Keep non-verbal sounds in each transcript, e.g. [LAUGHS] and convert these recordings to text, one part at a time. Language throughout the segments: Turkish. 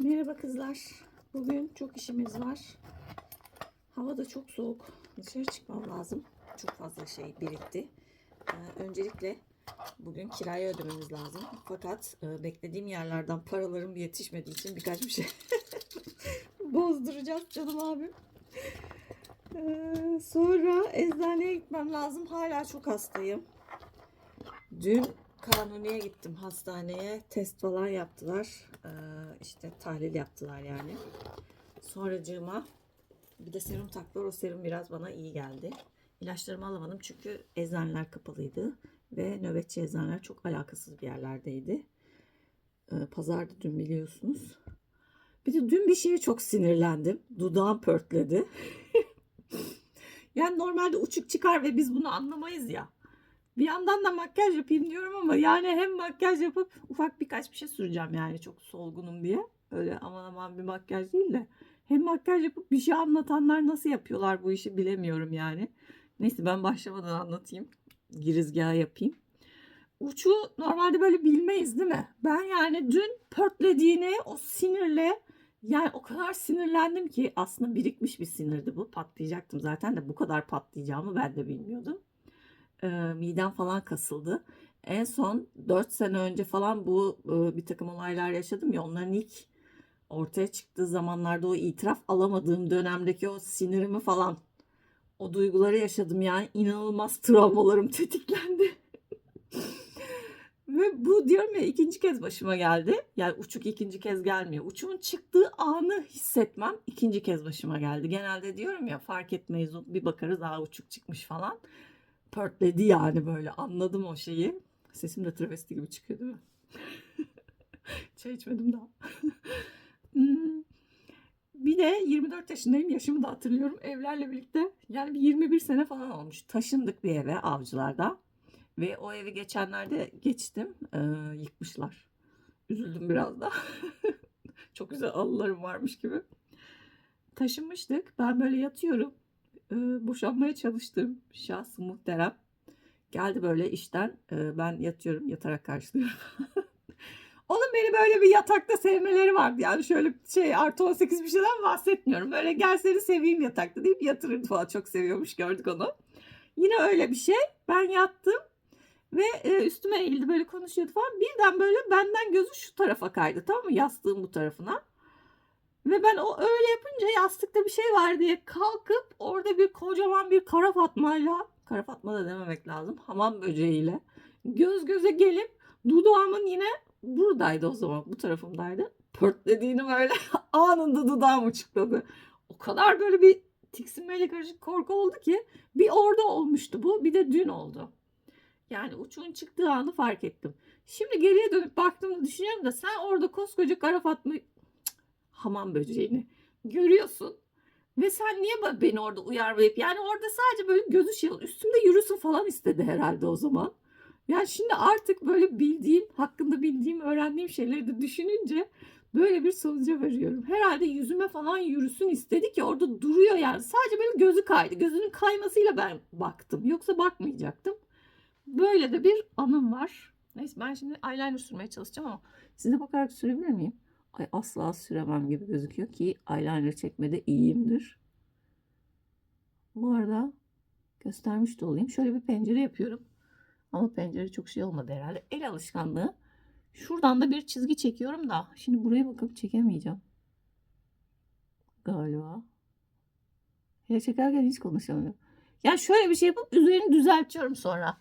Merhaba kızlar. Bugün çok işimiz var. Hava da çok soğuk. Dışarı çıkmam lazım. Çok fazla şey birikti. Ee, öncelikle bugün kirayı ödememiz lazım. Fakat e, beklediğim yerlerden paralarım yetişmediği için birkaç bir şey [LAUGHS] bozduracağız canım abim. Ee, sonra eczaneye gitmem lazım. Hala çok hastayım. Dün Kanuni'ye gittim hastaneye. Test falan yaptılar. Ee, işte tahlil yaptılar yani. Sonracığıma bir de serum taktılar. O serum biraz bana iyi geldi. İlaçlarımı alamadım çünkü eczaneler kapalıydı. Ve nöbetçi eczaneler çok alakasız bir yerlerdeydi. Ee, pazarda dün biliyorsunuz. Bir de dün bir şeye çok sinirlendim. Dudağım pörtledi. [LAUGHS] yani normalde uçuk çıkar ve biz bunu anlamayız ya. Bir yandan da makyaj yapayım diyorum ama yani hem makyaj yapıp ufak birkaç bir şey süreceğim yani çok solgunum diye. Öyle aman aman bir makyaj değil de. Hem makyaj yapıp bir şey anlatanlar nasıl yapıyorlar bu işi bilemiyorum yani. Neyse ben başlamadan anlatayım. Girizgahı yapayım. Uçu normalde böyle bilmeyiz değil mi? Ben yani dün pörtlediğine o sinirle yani o kadar sinirlendim ki aslında birikmiş bir sinirdi bu. Patlayacaktım zaten de bu kadar patlayacağımı ben de bilmiyordum e, midem falan kasıldı. En son 4 sene önce falan bu e, bir takım olaylar yaşadım ya onların ilk ortaya çıktığı zamanlarda o itiraf alamadığım dönemdeki o sinirimi falan o duyguları yaşadım yani inanılmaz travmalarım tetiklendi. [LAUGHS] Ve bu diyorum ya ikinci kez başıma geldi. Yani uçuk ikinci kez gelmiyor. Uçumun çıktığı anı hissetmem ikinci kez başıma geldi. Genelde diyorum ya fark etmeyiz bir bakarız daha uçuk çıkmış falan pörtledi yani böyle anladım o şeyi. Sesim de travesti gibi çıkıyor değil mi? [LAUGHS] Çay içmedim daha. [LAUGHS] Hmm. bir de 24 yaşındayım. Yaşımı da hatırlıyorum. Evlerle birlikte yani bir 21 sene falan olmuş. Taşındık bir eve avcılarda. Ve o evi geçenlerde geçtim. Ee, yıkmışlar. Üzüldüm biraz da. [LAUGHS] Çok güzel anılarım varmış gibi. Taşınmıştık. Ben böyle yatıyorum e, boşanmaya çalıştığım şahs muhterem geldi böyle işten e, ben yatıyorum yatarak karşılıyorum. [LAUGHS] Onun beni böyle bir yatakta sevmeleri vardı yani şöyle şey artı 18 bir şeyden bahsetmiyorum. Böyle gel seni seveyim yatakta deyip yatırırdı falan çok seviyormuş gördük onu. Yine öyle bir şey ben yattım ve e, üstüme eğildi böyle konuşuyordu falan birden böyle benden gözü şu tarafa kaydı tamam mı yastığım bu tarafına. Ve ben o öyle yapınca yastıkta bir şey var diye kalkıp orada bir kocaman bir kara fatmayla, kara fatma da dememek lazım, hamam böceğiyle göz göze gelip dudağımın yine buradaydı o zaman, bu tarafımdaydı. Pörtlediğini böyle [LAUGHS] anında dudağım uçukladı. O kadar böyle bir tiksinmeyle karışık korku oldu ki bir orada olmuştu bu, bir de dün oldu. Yani uçuğun çıktığı anı fark ettim. Şimdi geriye dönüp baktığımda düşünüyorum da sen orada koskoca kara fatma hamam böceğini görüyorsun. Ve sen niye beni orada uyarmayıp yani orada sadece böyle gözü şey üstümde yürüsün falan istedi herhalde o zaman. Yani şimdi artık böyle bildiğim, hakkında bildiğim, öğrendiğim şeyleri de düşününce böyle bir sonuca varıyorum. Herhalde yüzüme falan yürüsün istedi ki orada duruyor yani. Sadece böyle gözü kaydı. Gözünün kaymasıyla ben baktım. Yoksa bakmayacaktım. Böyle de bir anım var. Neyse ben şimdi eyeliner sürmeye çalışacağım ama size bakarak sürebilir miyim? Asla süremem gibi gözüküyor ki eyeliner çekmede iyiyimdir. Bu arada göstermiş de olayım. Şöyle bir pencere yapıyorum. Ama pencere çok şey olmadı herhalde. El alışkanlığı. Şuradan da bir çizgi çekiyorum da. Şimdi buraya bakıp çekemeyeceğim. Galiba. Ya çekerken hiç konuşamıyorum. Yani şöyle bir şey yapıp üzerini düzeltiyorum sonra.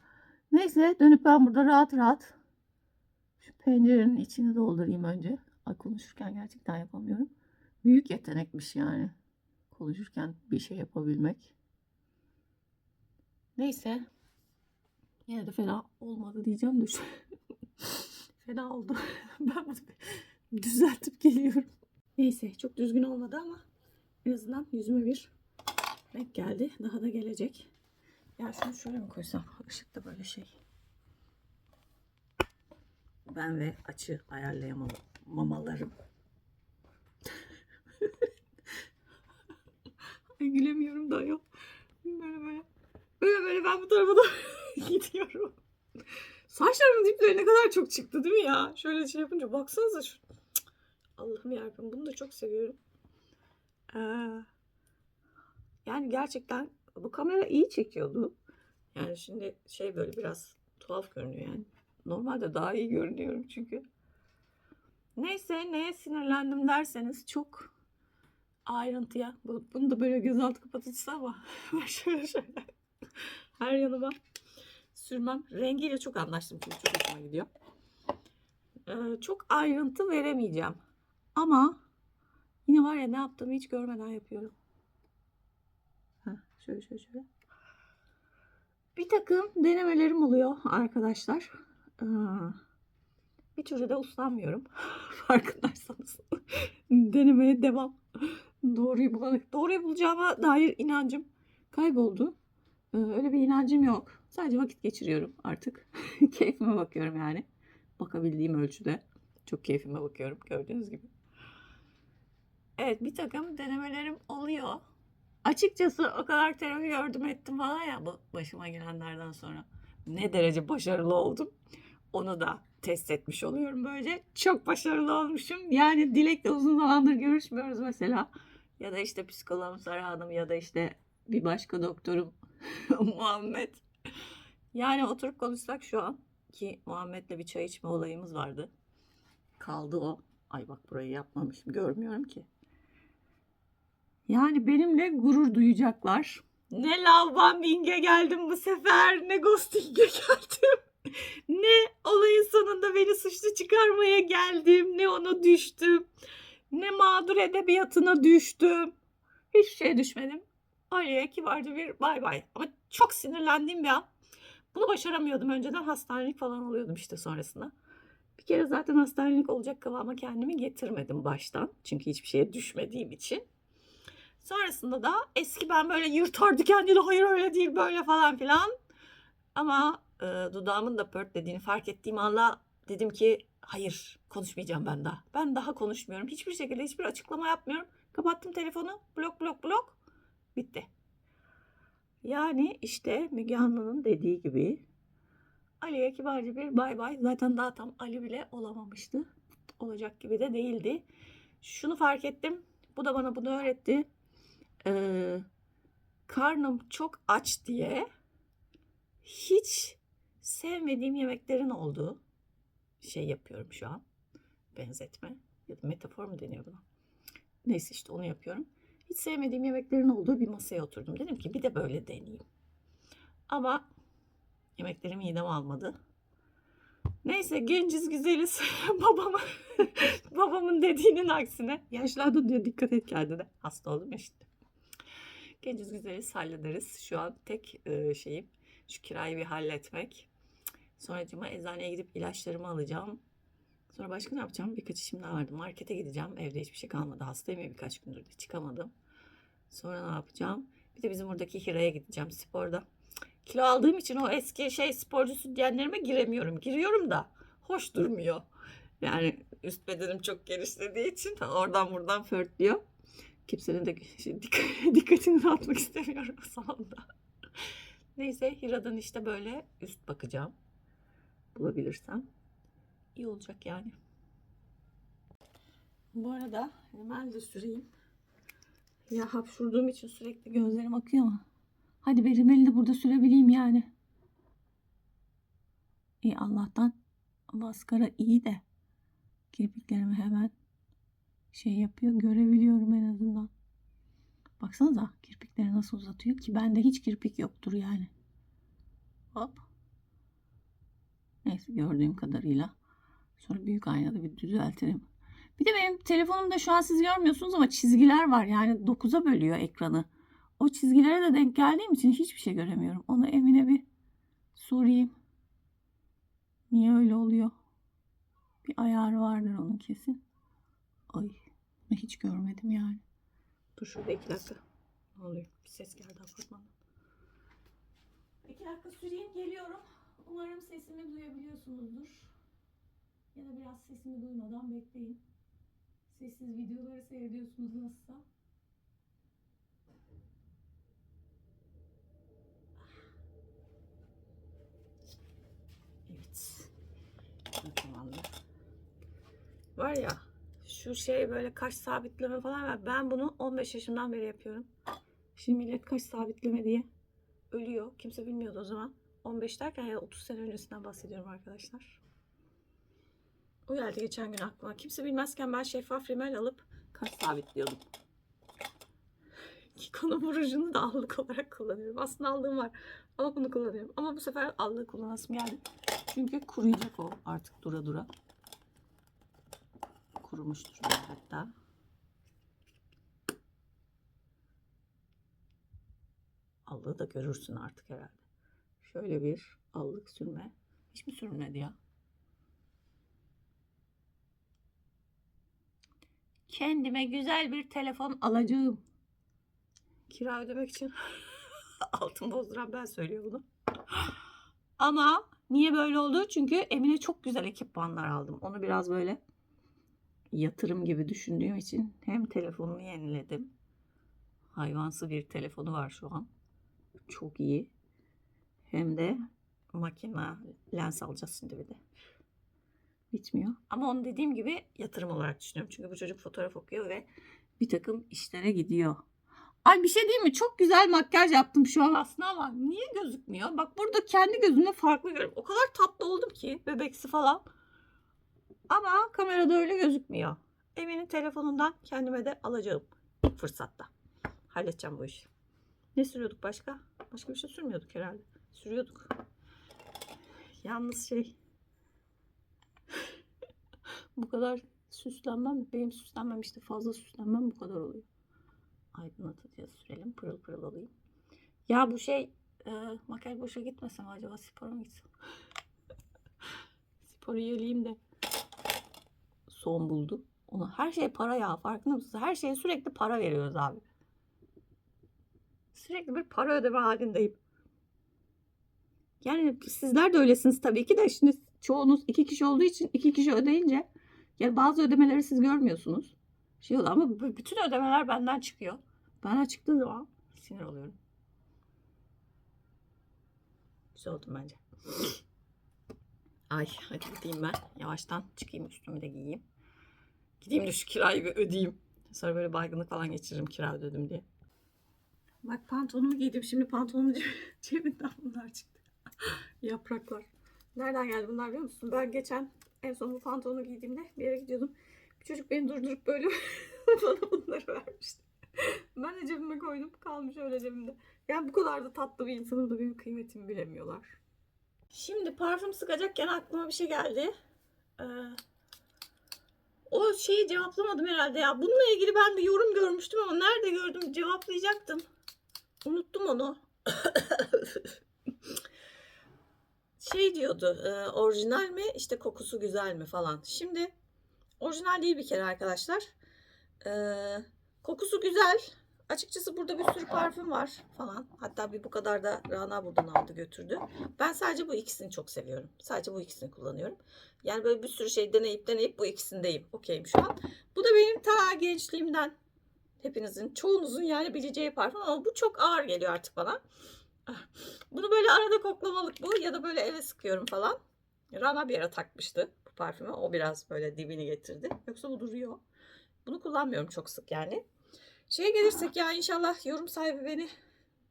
Neyse dönüp ben burada rahat rahat şu pencerenin içini doldurayım önce. Konuşurken gerçekten yapamıyorum. Büyük yetenekmiş yani. Konuşurken bir şey yapabilmek. Neyse. Yine de fena olmadı diyeceğim de [LAUGHS] fena oldu. [LAUGHS] ben bunu düzeltip geliyorum. Neyse çok düzgün olmadı ama en azından yüzüme bir renk geldi. Daha da gelecek. Ya şunu şöyle mi koysam? Işıkta böyle şey. Ben ve açı ayarlayamadım mamalarım. [LAUGHS] Ay gülemiyorum da yok. Böyle böyle. Böyle böyle ben bu tarafa da [LAUGHS] gidiyorum. Saçlarımın dipleri ne kadar çok çıktı değil mi ya? Şöyle şey yapınca baksanıza şu. Allah'ım yarabbim bunu da çok seviyorum. Ee, yani gerçekten bu kamera iyi çekiyordu. Yani şimdi şey böyle biraz tuhaf görünüyor yani. Normalde daha iyi görünüyorum çünkü. Neyse neye sinirlendim derseniz çok ayrıntıya. Bu- Bunu da böyle gözaltı kapatıcısı ama [LAUGHS] şöyle şöyle her yanıma sürmem. Rengiyle çok anlaştım çünkü çok hoşuma gidiyor. Ee, çok ayrıntı veremeyeceğim. Ama yine var ya ne yaptığımı hiç görmeden yapıyorum. Heh, şöyle şöyle şöyle. Bir takım denemelerim oluyor arkadaşlar. Ee, bir türlü de uslanmıyorum. [LAUGHS] Farkındaysanız. [LAUGHS] Denemeye devam. Doğruyu bulana, doğruyu bulacağıma dair inancım kayboldu. Ee, öyle bir inancım yok. Sadece vakit geçiriyorum artık. [LAUGHS] Keyfime bakıyorum yani. Bakabildiğim ölçüde. Çok keyfime bakıyorum gördüğünüz gibi. Evet bir takım denemelerim oluyor. Açıkçası o kadar terapi gördüm ettim falan ya bu başıma gelenlerden sonra. Ne derece başarılı oldum. Onu da test etmiş oluyorum böylece. Çok başarılı olmuşum. Yani Dilek'le uzun zamandır görüşmüyoruz mesela. Ya da işte psikoloğum Sara Hanım ya da işte bir başka doktorum [LAUGHS] Muhammed. Yani oturup konuşsak şu an ki Muhammed'le bir çay içme olayımız vardı. Kaldı o. Ay bak burayı yapmamışım görmüyorum ki. Yani benimle gurur duyacaklar. Ne lavban binge geldim bu sefer ne ghosting'e [LAUGHS] geldim. Ne olayın sonunda beni suçlu çıkarmaya geldim. Ne ona düştüm. Ne mağdur edebiyatına düştüm. Hiçbir şeye düşmedim. Ali'ye kibarca bir bay bay. Ama çok sinirlendiğim bir an. Bunu başaramıyordum. Önceden hastanelik falan oluyordum işte sonrasında. Bir kere zaten hastanelik olacak kıvama kendimi getirmedim baştan. Çünkü hiçbir şeye düşmediğim için. Sonrasında da eski ben böyle yırtardı kendini hayır öyle değil böyle falan filan. Ama e, dudağımın da pörtlediğini fark ettiğim anda dedim ki hayır konuşmayacağım ben daha. Ben daha konuşmuyorum. Hiçbir şekilde hiçbir açıklama yapmıyorum. Kapattım telefonu. Blok blok blok. Bitti. Yani işte Müge Anlı'nın dediği gibi Ali'ye kibarca bir bay bay. Zaten daha tam Ali bile olamamıştı. Olacak gibi de değildi. Şunu fark ettim. Bu da bana bunu öğretti. Ee, karnım çok aç diye hiç sevmediğim yemeklerin olduğu şey yapıyorum şu an. Benzetme ya da metafor mu deniyor buna? Neyse işte onu yapıyorum. Hiç sevmediğim yemeklerin olduğu bir masaya oturdum. Dedim ki bir de böyle deneyeyim. Ama yemeklerim midem almadı. Neyse genciz güzeliz. [LAUGHS] Babama, babamın dediğinin aksine. Yaşlandın diyor dikkat et kendine. Hasta oldum şimdi. Genciz güzeliz hallederiz. Şu an tek e, şeyim şu kirayı bir halletmek. Sonracıma eczaneye gidip ilaçlarımı alacağım. Sonra başka ne yapacağım? Birkaç işim daha vardı. Markete gideceğim. Evde hiçbir şey kalmadı. Hastayım ya birkaç gündür de çıkamadım. Sonra ne yapacağım? Bir de bizim buradaki Hira'ya gideceğim sporda. Kilo aldığım için o eski şey sporcu sütyenlerime giremiyorum. Giriyorum da hoş durmuyor. Yani üst bedenim çok genişlediği için oradan buradan förtlüyor. Kimsenin de [LAUGHS] şey, dik- [LAUGHS] dikkatini dağıtmak istemiyorum [LAUGHS] salonda. Neyse Hira'dan işte böyle üst bakacağım. Bulabilirsem. iyi olacak yani. Bu arada hemen de süreyim. Ya hapşurduğum için sürekli gözlerim akıyor ama. Hadi be rimeli de burada sürebileyim yani. İyi Allah'tan maskara iyi de kirpiklerimi hemen şey yapıyor görebiliyorum en azından. Baksanıza kirpikleri nasıl uzatıyor ki bende hiç kirpik yoktur yani. Hop. Neyse gördüğüm kadarıyla. Sonra büyük aynada bir düzeltirim. Bir de benim telefonumda şu an siz görmüyorsunuz ama çizgiler var. Yani 9'a bölüyor ekranı. O çizgilere de denk geldiğim için hiçbir şey göremiyorum. Onu Emine bir sorayım. Niye öyle oluyor? Bir ayarı vardır onun kesin. Ay hiç görmedim yani. Dur şurada iki dakika. Ne oluyor? Bir ses geldi apartmandan. İki dakika süreyim geliyorum. Umarım sesimi duyabiliyorsunuzdur. Ya da biraz sesimi duymadan bekleyin. Sessiz videoları seyrediyorsunuz nasılsa. Evet. Tamamdır. Var ya şu şey böyle kaş sabitleme falan var. Ben bunu 15 yaşımdan beri yapıyorum. Şimdi millet kaş sabitleme diye ölüyor. Kimse bilmiyordu o zaman. 15 derken ya 30 sene öncesinden bahsediyorum arkadaşlar. O geldi geçen gün aklıma. Kimse bilmezken ben şeffaf rimel alıp kaş sabitliyordum. Kiko'nun vurujunu da allık olarak kullanıyorum. Aslında aldığım var. Ama bunu kullanıyorum. Ama bu sefer allığı kullanasım geldi. Çünkü kuruyacak o artık dura dura. Kurumuştur hatta. Allığı da görürsün artık herhalde. Şöyle bir allık sürme. Hiç mi sürmedi ya? Kendime güzel bir telefon alacağım. Kira ödemek için [LAUGHS] altın bozduran ben söylüyor bunu. Ama niye böyle oldu? Çünkü Emine çok güzel ekipmanlar aldım. Onu biraz böyle yatırım gibi düşündüğüm için hem telefonumu yeniledim. Hayvansı bir telefonu var şu an. Çok iyi. Hem de makine lens alacağız şimdi bir de. Bitmiyor. Ama onu dediğim gibi yatırım olarak düşünüyorum. Çünkü bu çocuk fotoğraf okuyor ve bir takım işlere gidiyor. Ay bir şey değil mi? Çok güzel makyaj yaptım şu an aslında ama niye gözükmüyor? Bak burada kendi gözümle farklı görüyorum. O kadar tatlı oldum ki bebeksi falan. Ama kamerada öyle gözükmüyor. Emin'in telefonundan kendime de alacağım fırsatta. Halledeceğim bu işi. Ne sürüyorduk başka? Başka bir şey sürmüyorduk herhalde. Sürüyorduk. Yalnız şey [LAUGHS] bu kadar süslenmem, benim süslenmem işte fazla süslenmem bu kadar oluyor. Aydınlatıcıya sürelim, pırıl pırıl olayım. Ya bu şey, e, makyaj boşa gitmesem acaba spora mı gitsem? [LAUGHS] Sporu yeleyim de son buldu. Ona her şey para ya farkında mısınız? Her şeye sürekli para veriyoruz abi. Sürekli bir para ödeme halindeyim. Yani sizler de öylesiniz tabii ki de şimdi çoğunuz iki kişi olduğu için iki kişi ödeyince yani bazı ödemeleri siz görmüyorsunuz. Şey oluyor ama bütün ödemeler benden çıkıyor. Benden çıktığı zaman sinir oluyorum. Güzel oldum bence. Ay hadi gideyim ben. Yavaştan çıkayım üstümü de giyeyim. Gideyim de şu kirayı bir ödeyeyim. Sonra böyle baygınlık falan geçiririm kira ödedim diye. Bak pantolonumu giydim. Şimdi pantolonumun ce- [LAUGHS] cebinden bunlar çıktı. Yapraklar. Nereden geldi bunlar biliyor musun? Ben geçen en son bu pantolonu giydiğimde bir yere gidiyordum. Bir çocuk beni durdurup böyle [LAUGHS] bana bunları vermişti. Ben de cebime koydum. Kalmış öyle cebimde. Yani bu kadar da tatlı bir insanım da benim kıymetimi bilemiyorlar. Şimdi parfüm sıkacakken aklıma bir şey geldi. Ee, o şeyi cevaplamadım herhalde ya. Bununla ilgili ben bir yorum görmüştüm ama nerede gördüm cevaplayacaktım. Unuttum onu. [LAUGHS] şey diyordu e, orijinal mi işte kokusu güzel mi falan. Şimdi orijinal değil bir kere arkadaşlar. E, kokusu güzel. Açıkçası burada bir sürü parfüm var falan. Hatta bir bu kadar da Rana buradan aldı götürdü. Ben sadece bu ikisini çok seviyorum. Sadece bu ikisini kullanıyorum. Yani böyle bir sürü şey deneyip deneyip bu ikisindeyim. Okeyim şu an. Bu da benim ta gençliğimden hepinizin, çoğunuzun yani bileceği parfüm ama bu çok ağır geliyor artık bana. Bunu böyle arada koklamalık bu ya da böyle eve sıkıyorum falan. Rana bir ara takmıştı bu parfümü. O biraz böyle dibini getirdi. Yoksa bu duruyor. Bunu kullanmıyorum çok sık yani. Şeye gelirsek ya inşallah yorum sahibi beni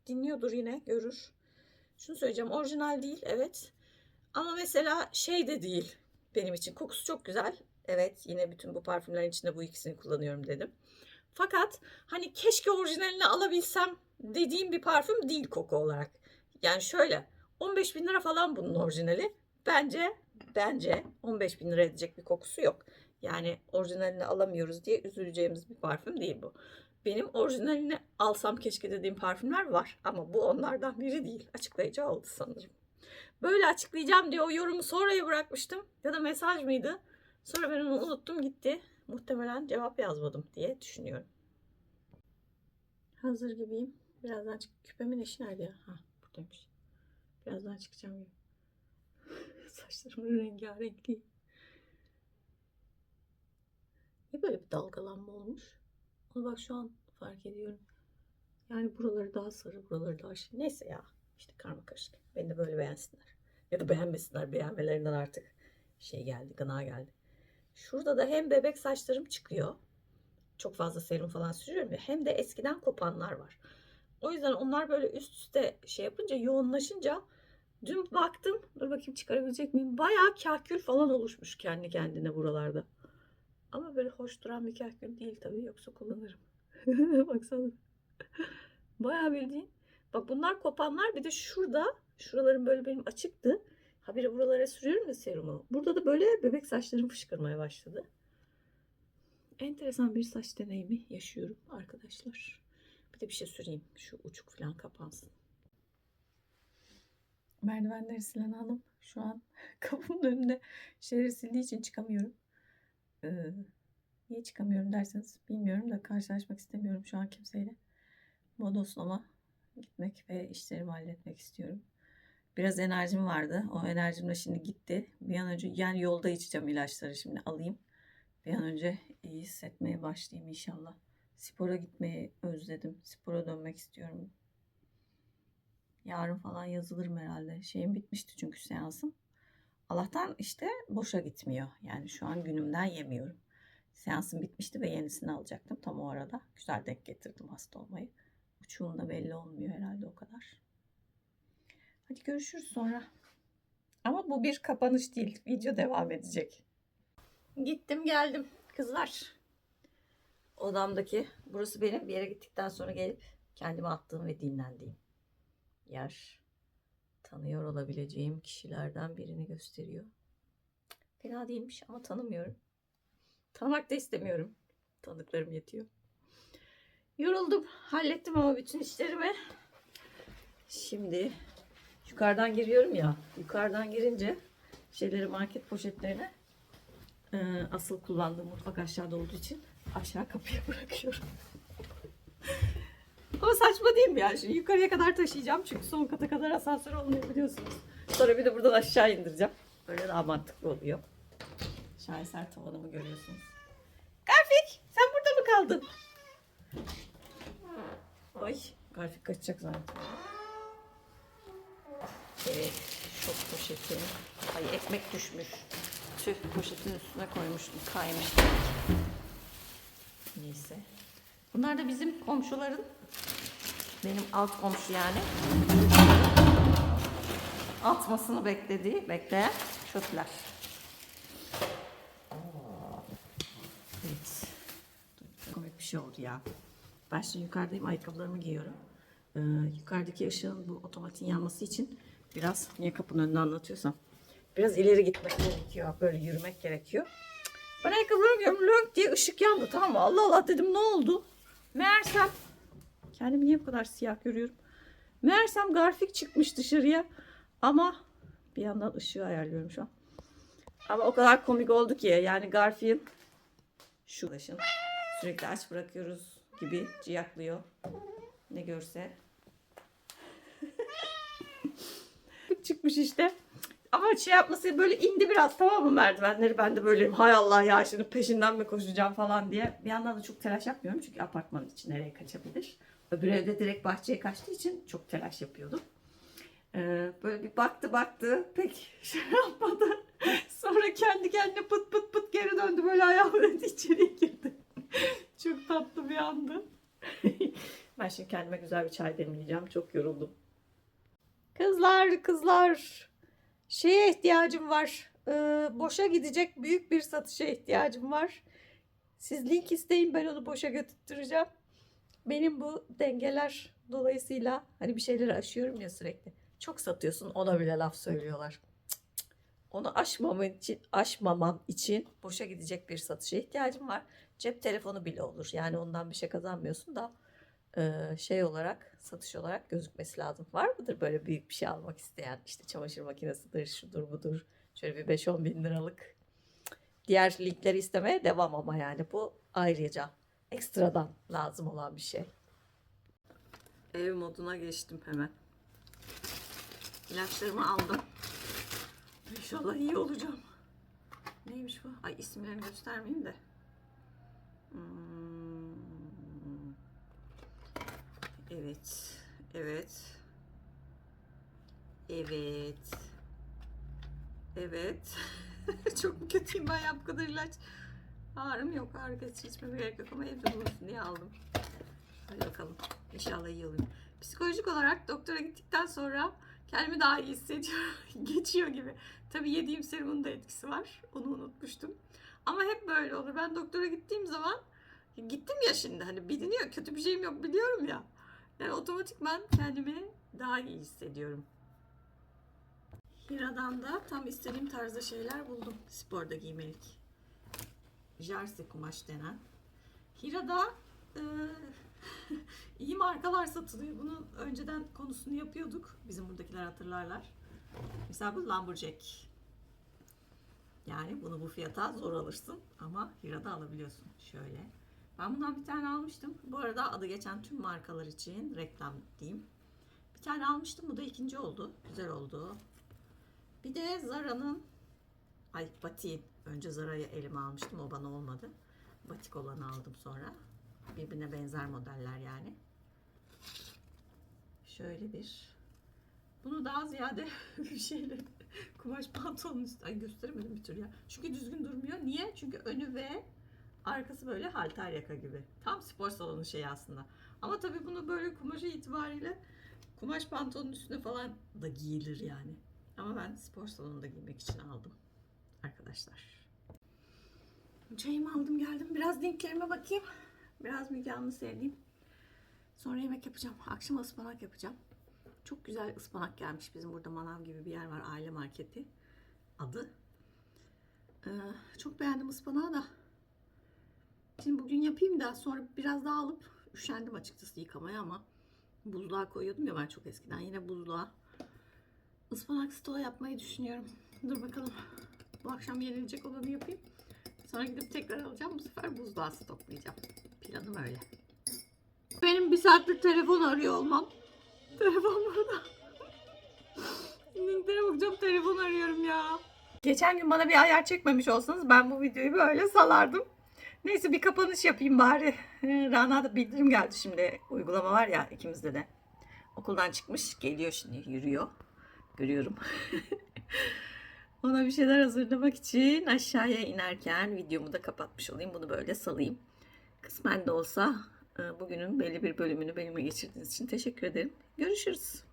dinliyordur yine görür. Şunu söyleyeceğim orijinal değil evet. Ama mesela şey de değil benim için. Kokusu çok güzel. Evet yine bütün bu parfümlerin içinde bu ikisini kullanıyorum dedim. Fakat hani keşke orijinalini alabilsem dediğim bir parfüm değil koku olarak. Yani şöyle 15 bin lira falan bunun orijinali. Bence bence 15 bin lira edecek bir kokusu yok. Yani orijinalini alamıyoruz diye üzüleceğimiz bir parfüm değil bu. Benim orijinalini alsam keşke dediğim parfümler var ama bu onlardan biri değil. Açıklayıcı oldu sanırım. Böyle açıklayacağım diye o yorumu sonraya bırakmıştım. Ya da mesaj mıydı? Sonra ben onu unuttum gitti. Muhtemelen cevap yazmadım diye düşünüyorum. Hazır gibiyim. Birazdan çık. Küpemin eşi nerede ya? Ha buradaymış. Birazdan çıkacağım gibi. [LAUGHS] Saçlarımın rengarenkliği. Ne böyle bir dalgalanma olmuş? Onu bak şu an fark ediyorum. Yani buraları daha sarı, buraları daha şey. Neyse ya. İşte karma karışık. Beni de böyle beğensinler. Ya da beğenmesinler. Beğenmelerinden artık şey geldi, gına geldi. Şurada da hem bebek saçlarım çıkıyor. Çok fazla serum falan sürüyorum ya. Hem de eskiden kopanlar var. O yüzden onlar böyle üst üste şey yapınca yoğunlaşınca dün baktım. Dur bakayım çıkarabilecek miyim? Bayağı kahkül falan oluşmuş kendi kendine buralarda. Ama böyle hoş duran bir kahkül değil tabii. Yoksa kullanırım. [LAUGHS] Baksana. Bayağı bildiğin. Bak bunlar kopanlar. Bir de şurada. Şuralarım böyle benim açıktı. Habire buralara sürüyorum ya serumu. Burada da böyle bebek saçlarım fışkırmaya başladı. Enteresan bir saç deneyimi yaşıyorum arkadaşlar. Bir de bir şey süreyim. Şu uçuk falan kapansın. Merdivenleri silen hanım şu an [LAUGHS] kapımın önünde şeyleri sildiği için çıkamıyorum. Ee, niye çıkamıyorum derseniz bilmiyorum da karşılaşmak istemiyorum şu an kimseyle. Bodoslama gitmek ve işlerimi halletmek istiyorum. Biraz enerjim vardı. O enerjim de şimdi gitti. Bir an önce yani yolda içeceğim ilaçları şimdi alayım. Bir an önce iyi hissetmeye başlayayım inşallah. Spora gitmeyi özledim. Spora dönmek istiyorum. Yarın falan yazılırım herhalde. Şeyim bitmişti çünkü seansım. Allah'tan işte boşa gitmiyor. Yani şu an günümden yemiyorum. Seansım bitmişti ve yenisini alacaktım tam o arada. Güzel denk getirdim hasta olmayı. Uçuğum da belli olmuyor herhalde o kadar. Hadi görüşürüz sonra. Ama bu bir kapanış değil. Video devam edecek. Gittim geldim kızlar. Odamdaki burası benim bir yere gittikten sonra gelip kendime attığım ve dinlendiğim yer. Tanıyor olabileceğim kişilerden birini gösteriyor. Fena değilmiş ama tanımıyorum. Tanımak da istemiyorum. Tanıdıklarım yetiyor. Yoruldum. Hallettim ama bütün işlerimi. Şimdi yukarıdan giriyorum ya. Yukarıdan girince şeyleri market poşetlerine e, asıl kullandığım mutfak aşağıda olduğu için aşağı kapıya [LAUGHS] bırakıyorum. Ama saçma değil mi yani? Şimdi yukarıya kadar taşıyacağım çünkü son kata kadar asansör olmuyor biliyorsunuz. Sonra bir de buradan aşağı indireceğim. Böyle daha mantıklı oluyor. Şaheser tavanımı görüyorsunuz. Garfik sen burada mı kaldın? Ay Garfik kaçacak zaten. Evet şok poşeti. Ay ekmek düşmüş. Tüh poşetin üstüne koymuştum kaymış. Neyse. Bunlar da bizim komşuların benim alt komşu yani. Atmasını beklediği, bekleyen çöpler. Evet. Komik bir şey oldu ya. Ben şimdi yukarıdayım, ayakkabılarımı giyiyorum. Ee, yukarıdaki ışığın bu otomatik yanması için biraz, niye kapının önünde anlatıyorsam, biraz ileri gitmek gerekiyor. Böyle yürümek gerekiyor. Ben ayakkabılarımı giyiyorum, lönk diye ışık yandı tamam mı? Allah Allah dedim ne oldu? Meğersem Kendimi niye bu kadar siyah görüyorum? Meğersem Garfik çıkmış dışarıya. Ama bir yandan ışığı ayarlıyorum şu an. Ama o kadar komik oldu ki yani Garfik'in şu ışın sürekli aç bırakıyoruz gibi ciyaklıyor. Ne görse. [LAUGHS] çıkmış işte. Ama şey yapması böyle indi biraz tamam mı merdivenleri ben de böyle hay Allah ya şimdi peşinden mi koşacağım falan diye. Bir yandan da çok telaş yapmıyorum çünkü apartmanın için nereye kaçabilir. Öbür evde direkt bahçeye kaçtığı için çok telaş yapıyordum. Ee, böyle bir baktı baktı pek [LAUGHS] şey yapmadı. Sonra kendi kendine pıt pıt pıt geri döndü böyle ayağımın içeri girdi. [LAUGHS] çok tatlı bir andı. [LAUGHS] ben şimdi kendime güzel bir çay demleyeceğim. Çok yoruldum. Kızlar kızlar şeye ihtiyacım var. Ee, boşa gidecek büyük bir satışa ihtiyacım var. Siz link isteyin ben onu boşa götürtüreceğim. Benim bu dengeler dolayısıyla hani bir şeyleri aşıyorum ya sürekli. Çok satıyorsun ona bile laf söylüyorlar. Cık cık. Onu aşmamam için, aşmamam için boşa gidecek bir satışa ihtiyacım var. Cep telefonu bile olur. Yani ondan bir şey kazanmıyorsun da e, şey olarak satış olarak gözükmesi lazım. Var mıdır böyle büyük bir şey almak isteyen? İşte çamaşır makinesidir, şudur budur. Şöyle bir 5-10 bin liralık. Diğer linkleri istemeye devam ama yani bu ayrıca ekstradan lazım olan bir şey. Ev moduna geçtim hemen. İlaçlarımı aldım. İnşallah iyi olacağım. Neymiş bu? Ay isimlerini göstermeyeyim de. Hmm. Evet. Evet. Evet. Evet. [LAUGHS] Çok mu kötüyüm ben ya bu kadar ilaç? Ağrım yok. Ağrı kesici içmeme gerek yok ama evde bulunsun diye aldım. Hadi bakalım. İnşallah iyi olur. Psikolojik olarak doktora gittikten sonra kendimi daha iyi hissediyorum. [LAUGHS] Geçiyor gibi. Tabii yediğim serumun da etkisi var. Onu unutmuştum. Ama hep böyle olur. Ben doktora gittiğim zaman gittim ya şimdi hani biliniyor kötü bir şeyim yok biliyorum ya. Yani otomatikman kendimi daha iyi hissediyorum. Hira'dan da tam istediğim tarzda şeyler buldum. Sporda giymelik. Jersey kumaş denen. Hira'da e, [LAUGHS] iyi markalar satılıyor. Bunun önceden konusunu yapıyorduk. Bizim buradakiler hatırlarlar. Mesela bu Lumberjack. Yani bunu bu fiyata zor alırsın ama Hira'da alabiliyorsun. Şöyle. Ben bundan bir tane almıştım. Bu arada adı geçen tüm markalar için reklam diyeyim. Bir tane almıştım. Bu da ikinci oldu. Güzel oldu. Bir de Zara'nın ay Batik'in. Önce Zara'yı elime almıştım. O bana olmadı. Batik olanı aldım sonra. Birbirine benzer modeller yani. Şöyle bir. Bunu daha ziyade [LAUGHS] bir şeyle kumaş pantolonun üstü. Ay gösteremedim bir tür ya. Çünkü düzgün durmuyor. Niye? Çünkü önü ve arkası böyle halter yaka gibi. Tam spor salonu şey aslında. Ama tabii bunu böyle kumaşı itibariyle kumaş pantolonun üstüne falan da giyilir yani. Ama ben spor salonunda giymek için aldım arkadaşlar. Çayımı aldım geldim. Biraz linklerime bakayım. Biraz Müge Anlı sevdiğim. Sonra yemek yapacağım. Akşam ıspanak yapacağım. Çok güzel ıspanak gelmiş. Bizim burada manav gibi bir yer var. Aile marketi adı. Ee, çok beğendim ıspanağı da. Şimdi bugün yapayım da sonra biraz daha alıp üşendim açıkçası yıkamaya ama buzluğa koyuyordum ya ben çok eskiden. Yine buzluğa ıspanak stoğu yapmayı düşünüyorum. Dur bakalım. Bu akşam yenilecek olanı yapayım. Sonra gidip tekrar alacağım. Bu sefer buzluğa stoklayacağım. Planım öyle. Benim bir saattir telefon arıyor olmam. Telefon burada. Linklere bakacağım telefon arıyorum ya. Geçen gün bana bir ayar çekmemiş olsanız ben bu videoyu böyle salardım. Neyse bir kapanış yapayım bari. Rana da bildirim geldi şimdi. Uygulama var ya ikimizde de. Okuldan çıkmış geliyor şimdi yürüyor. Görüyorum. [LAUGHS] Ona bir şeyler hazırlamak için aşağıya inerken videomu da kapatmış olayım. Bunu böyle salayım. Kısmen de olsa e, bugünün belli bir bölümünü benimle geçirdiğiniz için teşekkür ederim. Görüşürüz.